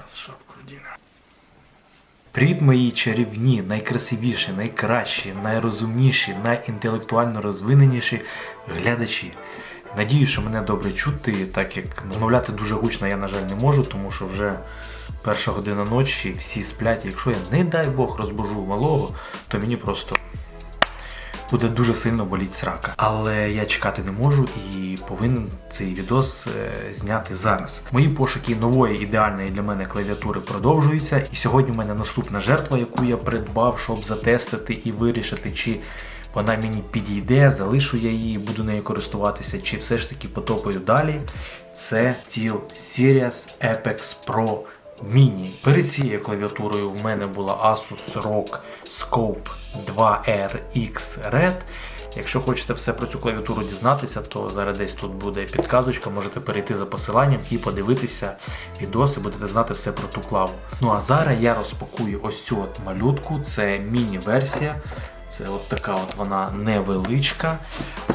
Зараз шапку вдіну. Привіт, мої чарівні, найкрасивіші, найкращі, найрозумніші, найінтелектуально розвиненіші глядачі. Надію, що мене добре чути, так як розмовляти дуже гучно я, на жаль, не можу, тому що вже перша година ночі, всі сплять. Якщо я, не дай Бог, розбужу малого, то мені просто буде дуже сильно боліть срака. Але я чекати не можу і повинен цей відос е, зняти зараз. Мої пошуки нової ідеальної для мене клавіатури продовжуються. І сьогодні у мене наступна жертва, яку я придбав, щоб затестити і вирішити, чи вона мені підійде, залишу я її, буду нею користуватися, чи все ж таки потопаю далі. Це Steel Series Apex Pro Mini. Перед цією клавіатурою в мене була Asus ROG Scope 2RX Red. Якщо хочете все про цю клавіатуру дізнатися, то зараз десь тут буде підказочка, можете перейти за посиланням і подивитися відоси, будете знати все про ту клаву. Ну а зараз я розпакую ось цю от малютку, це міні-версія. Це от така от вона невеличка.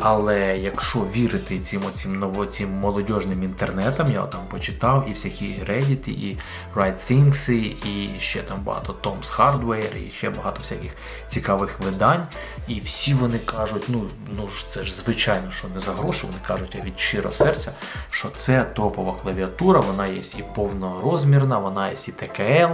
Але якщо вірити цим оцім новоцім молодіжним інтернетам, я там почитав і всякі Reddit, і Right Things, і ще там багато Tom's Hardware, і ще багато всяких цікавих видань. І всі вони кажуть, ну, ну ж це ж звичайно, що не за гроші, вони кажуть, а від щиро серця, що це топова клавіатура, вона є і повнорозмірна, вона є і ТКЛ,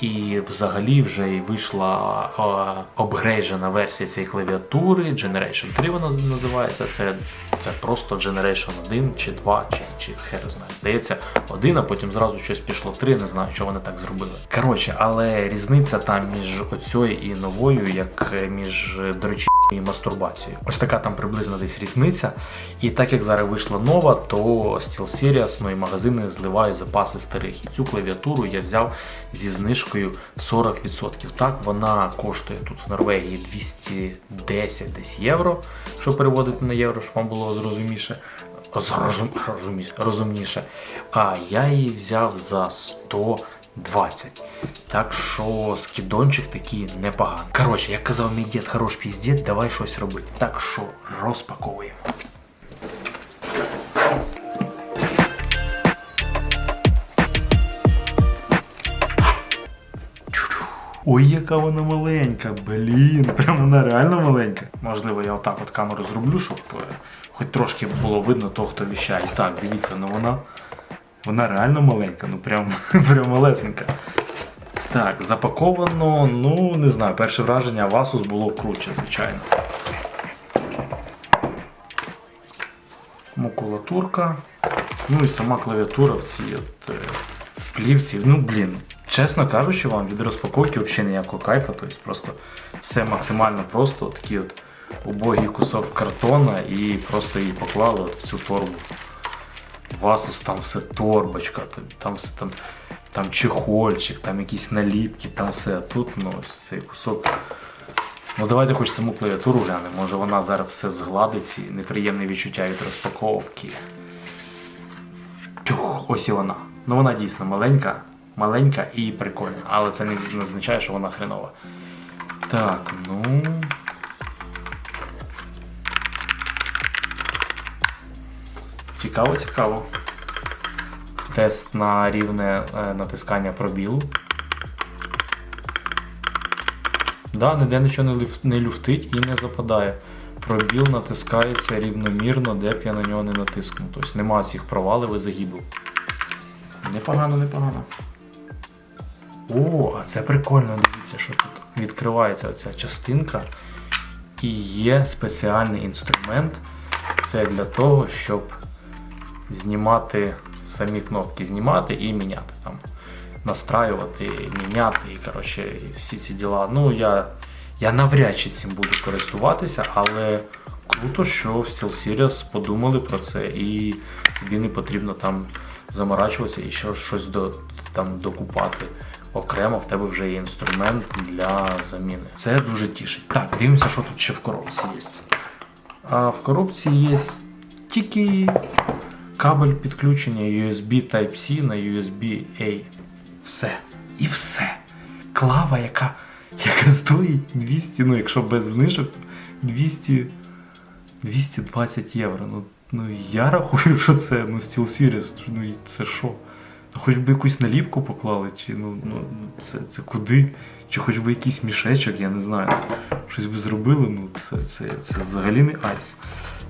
і взагалі вже і вийшла обгрейджена версія цієї клавіатури, Generation 3 вона називається. Це, це просто Generation 1 чи 2, чи, чи хер знає. Здається, один, а потім зразу щось пішло 3, не знаю, що вони так зробили. Коротше, але різниця там між оцьою і новою, як між, до речі, і мастурбацією. Ось така там приблизно десь різниця. І так як зараз вийшла нова, то SteelSeries, ну і магазини зливають запаси старих. І цю клавіатуру я взяв зі знижкою 40%. Так, вона коштує тут в Норвегії 210 десь євро, якщо переводити на євро, щоб вам було зрозуміше. Зрозум, розумніше. А я її взяв за 120. Так що скидончик такий непоганий. Коротше, як казав мій дід, хорош піздець, давай щось робити. Так що розпаковуємо. Ой, яка вона маленька, блін, прям вона реально маленька. Можливо, я отак от камеру зроблю, щоб е, хоч трошки було видно того, хто віщає. Так, дивіться, ну вона. Вона реально маленька, ну прям, прям малесенька. Так, запаковано, ну не знаю, перше враження Asus було круче, звичайно. Макулатурка. Ну і сама клавіатура в цій от е, плівці. Ну, блін, чесно кажучи вам, від розпаковки взагалі ніякого кайфа. Тобто просто все максимально просто, такий от убогий кусок картона і просто її поклали от в цю торбу. В Asus там все торбочка, там, все там, там чехольчик, там якісь наліпки, там все. А тут ну, цей кусок. Ну давайте хоч саму клавіатуру глянемо. Може вона зараз все згладить ці неприємне відчуття від розпаковки. Чух, ось і вона. Ну вона дійсно маленька, маленька і прикольна, але це не означає, що вона хренова. Так, ну. Цікаво, цікаво. Тест на рівне е, натискання пробілу. Да, ніде нічого не, люф- не люфтить і не западає. Пробіл натискається рівномірно, де б я на нього не натиснув. Тобто немає цих провалів і загибів. Непогано, непогано. О, а це прикольно, дивіться, що тут відкривається оця частинка. І є спеціальний інструмент. Це для того, щоб знімати самі кнопки, знімати і міняти там. Настраювати, міняти і коротше, всі ці діла. Ну, я, я навряд чи цим буду користуватися, але круто, що в SteelSeries подумали про це, і тобі не потрібно там заморачуватися і ще щось до, там докупати. Окремо в тебе вже є інструмент для заміни. Це дуже тішить. Так, дивимося, що тут ще в коробці є. А в коробці є тільки кабель підключення USB Type-C на USB-A. Все. І все. Клава, яка, яка стоїть 200, ну якщо без знижок, то 200, 220 євро. Ну, ну я рахую, що це ну, SteelSeries, ну і це що? Хоч би якусь наліпку поклали, чи ну, ну це, це куди? Чи хоч би якийсь мішечок, я не знаю. Щось би зробили, ну це, це, це взагалі не айс.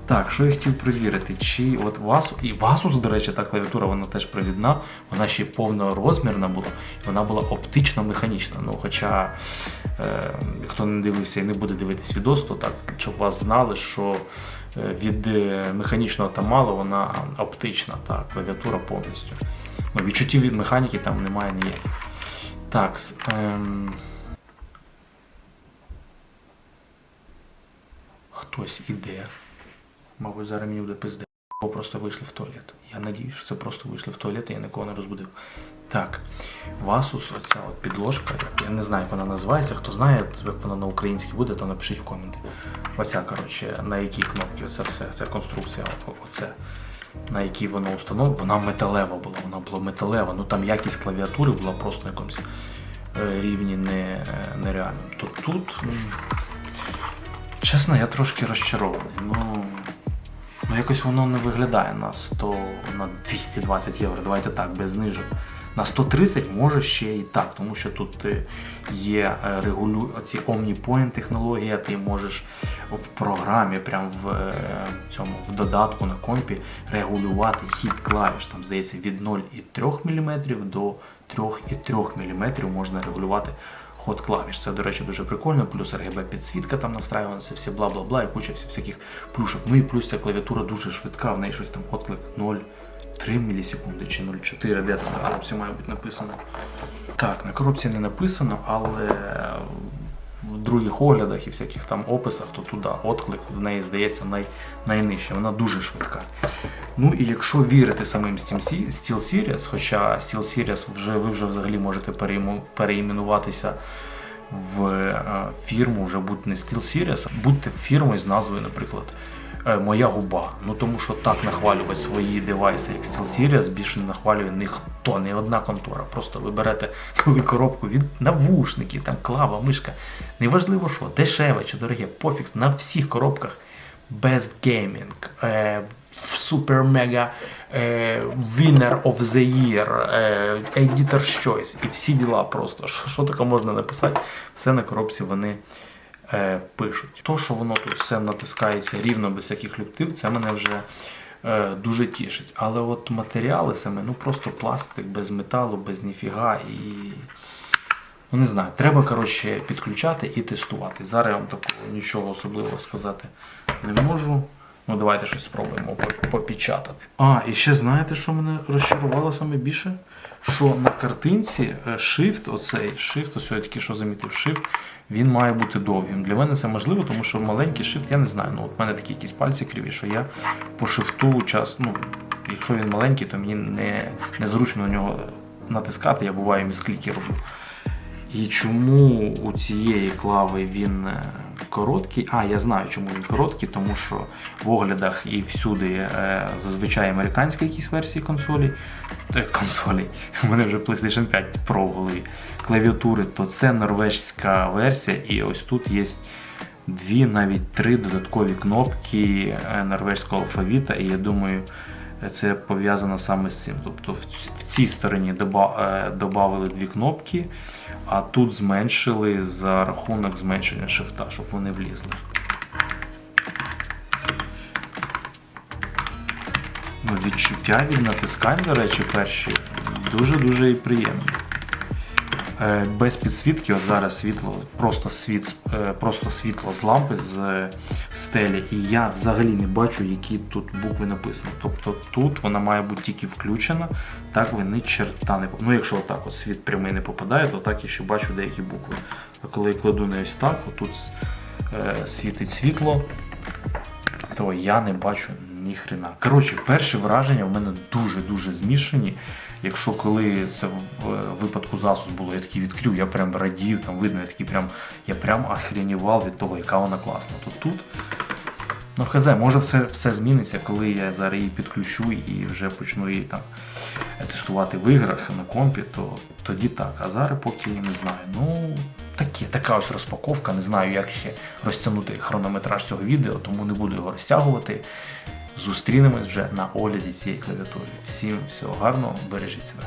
Так, що я хотів перевірити, чи от Vasus, і Vasus, до речі, та клавіатура вона теж провідна, вона ще повнорозмірна була, вона була оптично-механічна. Ну, хоча, е, хто не дивився і не буде дивитись відос, то так, щоб вас знали, що е, від е, механічного та мало вона оптична, та клавіатура повністю. Ну, відчуттів від механіки там немає ніяких. Так, ем... хтось іде. Мабуть, зараз мені буде пизде. Або просто вийшли в туалет. Я надіюсь, що це просто вийшли в туалет, і я нікого не розбудив. Так, Васус, оця от підложка, я не знаю, як вона називається. Хто знає, як вона на українській буде, то напишіть в коменти. Оця, коротше, на якій кнопці, оце все, це конструкція, оце, на якій воно установлено, вона металева була, вона була металева. Ну там якість клавіатури була просто на якомусь е, рівні не, е. То тут. Чесно, я трошки розчарований. Ну, ну якось воно не виглядає на 100, на 220 євро. Давайте так, без знижок. На 130 може ще і так, тому що тут е, є е, регулю... ці OmniPoint технологія, ти можеш в програмі, прям в е, цьому в додатку на компі регулювати хід клавіш. Там здається від 0,3 мм до 3,3 мм можна регулювати ход клавіш. Це, до речі, дуже прикольно. Плюс RGB підсвітка там настраювалася, всі бла-бла-бла, і куча всяких плюшок. Ну і плюс ця клавіатура дуже швидка, в неї щось там отклик 0,3 мілісекунди чи 0,4, де там на коробці має бути написано. Так, на коробці не написано, але в других оглядах і всяких там описах, то туди отклик в неї здається най, найнижче. Вона дуже швидка. Ну і якщо вірити самим Steel Series, хоча Steel Series вже ви вже взагалі можете переіменуватися в е, фірму, вже будь не Steel Series, а будьте фірмою з назвою, наприклад, Моя губа. Ну тому що так нахвалювати свої девайси, як Steel Series, більше не нахвалює ніхто, ні одна контора. Просто ви берете коли коробку від навушників, там клава, мишка. Неважливо що, дешеве чи дороге, пофіг, на всіх коробках Best Gaming, е, Mega е, Winner of the Year, е, Editor's Choice і всі діла просто. Що таке можна написати? Все на коробці вони е, пишуть. То, що воно тут все натискається рівно без всяких люктив, це мене вже е, дуже тішить. Але от матеріали саме, ну просто пластик без металу, без ніфіга і. Ну не знаю, треба коротше підключати і тестувати. Зараз я вам такого нічого особливого сказати не можу. Ну давайте щось спробуємо попечатати. А, і ще знаєте, що мене розчарувало саме більше? Що на картинці е, Shift, оцей Shift, ось я тільки що замітив, Shift, він має бути довгим. Для мене це можливо, тому що маленький Shift, я не знаю. Ну, от в мене такі якісь пальці криві, що я по шифту час, ну, якщо він маленький, то мені не, незручно на нього натискати, я буваю міскліки роблю. І чому у цієї клави він е, короткий? А, я знаю, чому він короткий, тому що в оглядах і всюди е, зазвичай американські якісь версії консолі, консолі, у вже PlayStation 5 Pro клавіатури, то це норвежська версія, і ось тут є дві, навіть три додаткові кнопки е, норвежського алфавіта, і я думаю, це пов'язано саме з цим. Тобто в, цій стороні додали дві кнопки, а тут зменшили за рахунок зменшення шифта, щоб вони влізли. Ну, відчуття від натискань, до речі, перші дуже-дуже приємні. Е, Без підсвітки, от зараз світло, просто світ, е, просто світло з лампи з е, стелі, і я взагалі не бачу, які тут букви написані. Тобто тут вона має бути тільки включена, так ви ні черта не Ну, якщо отак от світ прямий не попадає, то так я ще бачу деякі букви. А коли я кладу не ось так, отут світить світло, то я не бачу ні хрена. Коротше, перші враження в мене дуже-дуже змішані. Якщо коли це в випадку засус було, я такий відкрив, я прям радів, там видно, я такий прям, я прям охренівав від того, яка вона класна. То тут, ну хз, може все, все зміниться, коли я зараз її підключу і вже почну її там тестувати в іграх на компі, то тоді так. А зараз поки я не знаю. Ну, таке, така ось розпаковка. Не знаю, як ще розтягнути хронометраж цього відео, тому не буду його розтягувати. Зустрінемось вже на огляді цієї клавіатури. Всім всього гарного, бережіть себе.